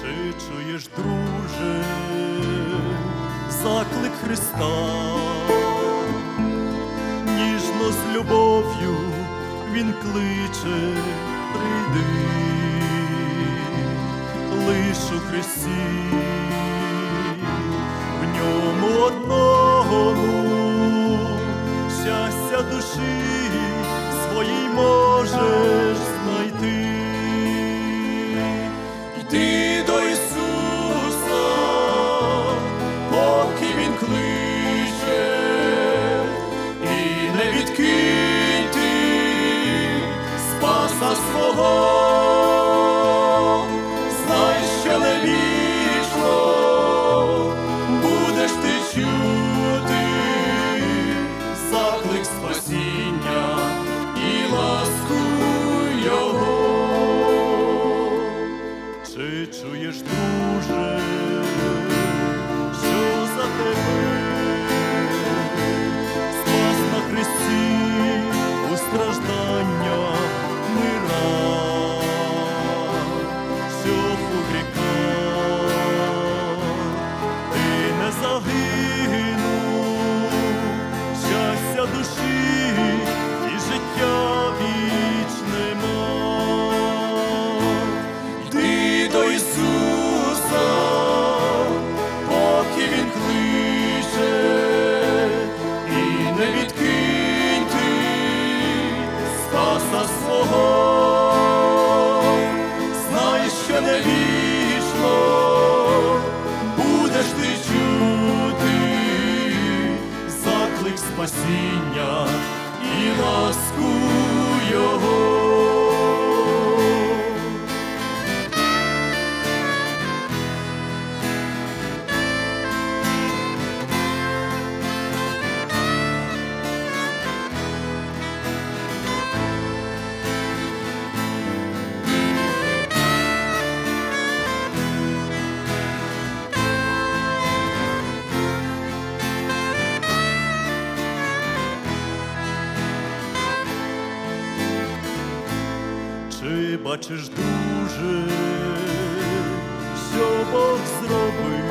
Чи чуєш, друже, заклик Христа, ніжно з любов'ю Він кличе, прийди, лиш у Христі, в ньому одному щастя душі своїй можеш знайти. Вічно будеш ти чути заклик спасіння Чи бачиш, друже, що Бог зробив.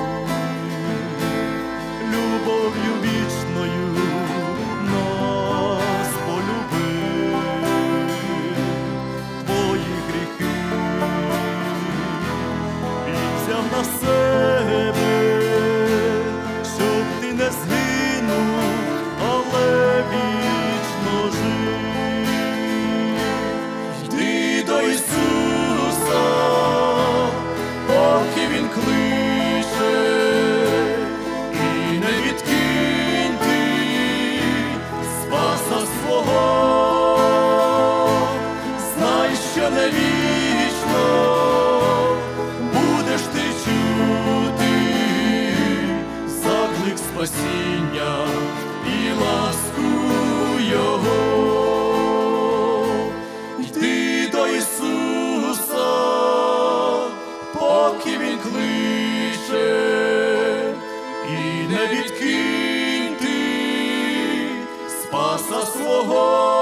Любов'ю вічною нас полюбив, твої гріхи він на себе, щоб ти не згинув, кличе, і не відкинь ти спаса свого,